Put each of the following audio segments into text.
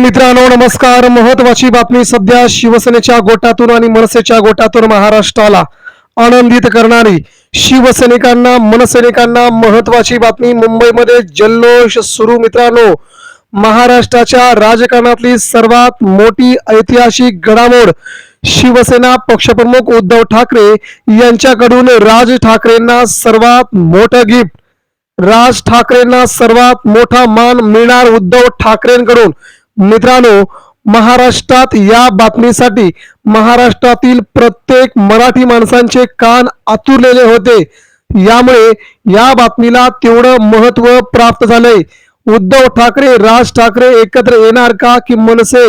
मित्रांनो नमस्कार. महत्वाची बातमी सध्या शिवसेनेच्या गोटातून आणि मनसेच्या गोटातून महाराष्ट्राला आनंदित करणारी शिवसैनिकांना मनसैनिकांना महत्वाची बातमी मुंबईमध्ये जल्लोष सुरू. मित्रांनो महाराष्ट्राच्या राजकारणातली सर्वात मोठी ऐतिहासिक घडामोड शिवसेना पक्षप्रमुख उद्धव ठाकरे यांच्याकडून राज ठाकरेंना सर्वात मोठं गिफ्ट. राज ठाकरेंना सर्वात मोठा मान मिळणार उद्धव ठाकरेंकडून. मित्रांनो महाराष्ट्रात या बातमीसाठी महाराष्ट्रातील प्रत्येक मराठी माणसांचे कान आतुरलेले होते. यामुळे या बातमीला तेवढं महत्त्व प्राप्त झालंय. उद्धव ठाकरे राज ठाकरे एकत्र येणार का की मनसे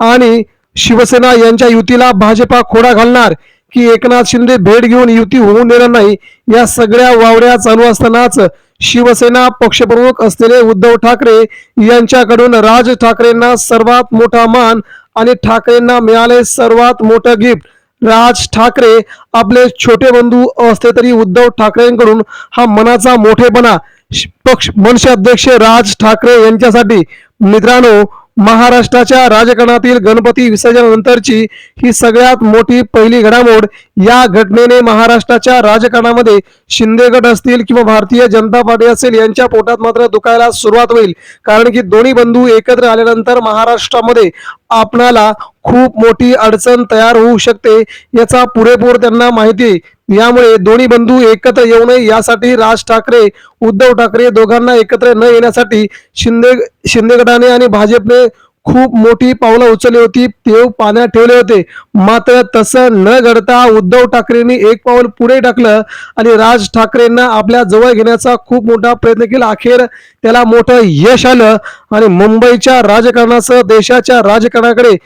आणि शिवसेना यांच्या युतीला भाजपा खोडा घालणार? की एकनाथ शिंदे भेट घेऊन युती होऊन देणार नाही? या सगळ्या वावड्या चालू असतानाच शिवसेना पक्षप्रमुख असलेले उद्धव ठाकरे यांच्याकडून राज ठाकरेंना सर्वात मोठा मान आणि ठाकरेंना मिळाले सर्वात मोठं गिफ्ट. राज ठाकरे आपले छोटे बंधू असते तरी उद्धव ठाकरेंकडून हा मनाचा मोठेपणा. श- पक्ष मनसे अध्यक्ष राज ठाकरे यांच्यासाठी मित्रांनो महाराष्ट्राच्या राजकारणातील गणपती विसर्जनानंतरची ही सगळ्यात मोठी पहिली घडामोड या घटनेने महाराष्ट्राच्या राजकारणामध्ये शिंदे गट असतील किंवा भारतीय जनता पार्टी असेल यांच्या पोटात मात्र दुखायला सुरुवात होईल. कारण की दोन्ही बंधू एकत्र आल्यानंतर महाराष्ट्रामध्ये आपणाला खूप मोठी अडचण तयार होऊ शकते याचा पुरेपूर त्यांना माहिती आहे. यामुळे दोन्ही बंधू एकत्र येऊ नये यासाठी राज ठाकरे उद्धव ठाकरे दोघांना एकत्र न येण्यासाठी शिंदे शिंदे गटाने आणि भाजपने खूप मोठी पावलं उचलली होती तेव पाण्यात ठेवले होते. मात्र तसं न घडता उद्धव ठाकरेंनी एक पाऊल पुढे टाकलं आणि राज ठाकरेंना आपल्या जवळ घेण्याचा खूप मोठा प्रयत्न केला. अखेर त्याला मोठं यश आलं आणि मुंबईच्या राजकारणासह देशाच्या राजकारणाकडे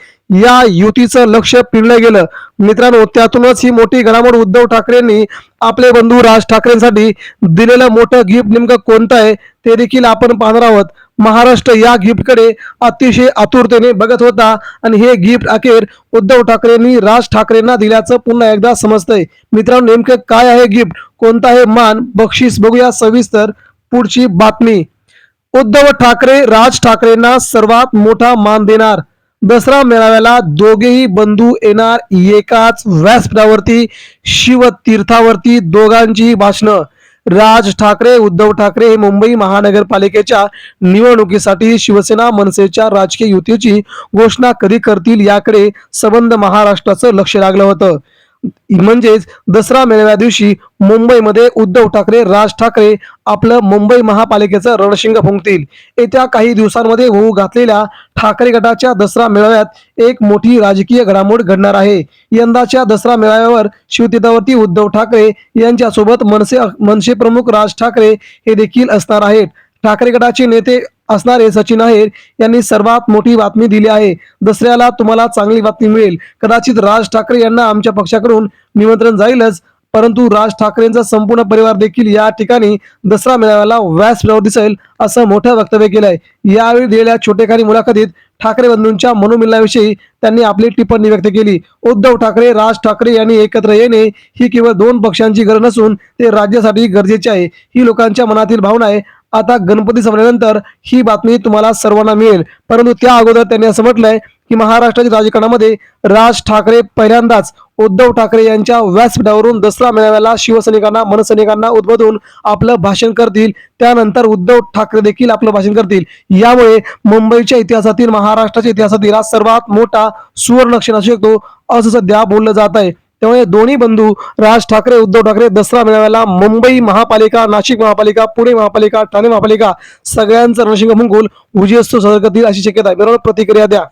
या युतीचं लक्ष पिळलं गेलं. मित्रांनो त्यातूनच ही मोठी घडामोड उद्धव ठाकरेंनी आपले बंधू राज ठाकरेंसाठी दिलेलं मोठं गिफ्ट नेमकं कोणतं आहे ते देखील आपण पाहणार आहोत. महाराष्ट्र या गिफ्टकडे अतिशय आतुरतेने बघत होता. आणि हे गिफ्ट अखेर उद्धव ठाकरेंनी राज ठाकरेंना दिल्याचं पुन्हा एकदा समजतंय. मित्रांनो नेमकं काय आहे गिफ्ट? कोणता आहे मान बक्षीस बघूया. सविस्तर पुढची बातमी. उद्धव ठाकरे राज ठाकरेंना सर्वात मोठा मान देणार. दसरा मेळाव्याला दोघेही बंधू येणार. एकाच व्यासपीठावरती शिवतीर्थावरती दोघांचीही भाषणं. राज ठाकरे उद्धव ठाकरे हे मुंबई महानगरपालिकेच्या निवडणुकीसाठी शिवसेना मनसेच्या राजकीय युतीची घोषणा कधी करतील याकडे संबंध महाराष्ट्राचं लक्ष लागलं होतं. म्हणजेच दसरा मेळाव्या दिवशी मुंबईमध्ये उद्धव ठाकरे राज ठाकरे आपलं मुंबई महापालिकेचं रणशिंग फुंकतील. येत्या काही दिवसांमध्ये होऊ घातलेल्या ठाकरे गटाच्या दसरा मेळाव्यात एक मोठी राजकीय घडामोड घडणार आहे. यंदाच्या दसरा मेळाव्यावर शिवतीर्थावरती उद्धव ठाकरे यांच्यासोबत मनसे मनसे प्रमुख राज ठाकरे हे देखील असणार आहेत. ठाकरे गटाचे नेते असणारे सचिन अहेर यांनी सर्वात मोठी बातमी दिली आहे. दसऱ्याला तुम्हाला चांगली बातमी मिळेल. कदाचित राज ठाकरे यांना आमच्या पक्षाकडून निमंत्रण जाईलच परंतु राज ठाकरेंचा संपूर्ण परिवार देखील या ठिकाणी दसरा मेळाव्याला व्यासपीठावर दिसेल असं मोठं वक्तव्य केलंय. यावेळी दिलेल्या छोटेखानी मुलाखतीत ठाकरे बंधूंच्या मनोमिलनाविषयी त्यांनी आपली टिप्पणी व्यक्त केली. उद्धव ठाकरे राज ठाकरे यांनी एकत्र येणे ही केवळ दोन पक्षांची गरज नसून ते राज्यासाठी गरजेचे आहे. ही लोकांच्या मनातील भावना आहे. आता गणपती संपल्यानंतर ही बातमी तुम्हाला सर्वांना मिळेल. परंतु त्या अगोदर त्यांनी असं म्हटलंय की महाराष्ट्राच्या राजकारणामध्ये राज ठाकरे पहिल्यांदाच उद्धव ठाकरे यांच्या व्यासपीठावरून दसरा मेळाव्याला शिवसैनिकांना मनसैनिकांना उद्बोधून आपलं भाषण करतील. त्यानंतर उद्धव ठाकरे देखील आपलं भाषण करतील. यामुळे मुंबईच्या इतिहासातील महाराष्ट्राच्या इतिहासातील हा सर्वात मोठा सुवर्ण क्षण असू शकतो असं सध्या बोललं जात आहे. त्यामुळे दोन्ही बंधू राज ठाकरे उद्धव ठाकरे दसरा मेळाव्याला मुंबई महापालिका नाशिक महापालिका पुणे महापालिका ठाणे महापालिका सगळ्यांचं रणशिंग फुंकून विजयोत्सव साजरा करतील अशी शक्यता आहे. बरोबर प्रतिक्रिया द्या.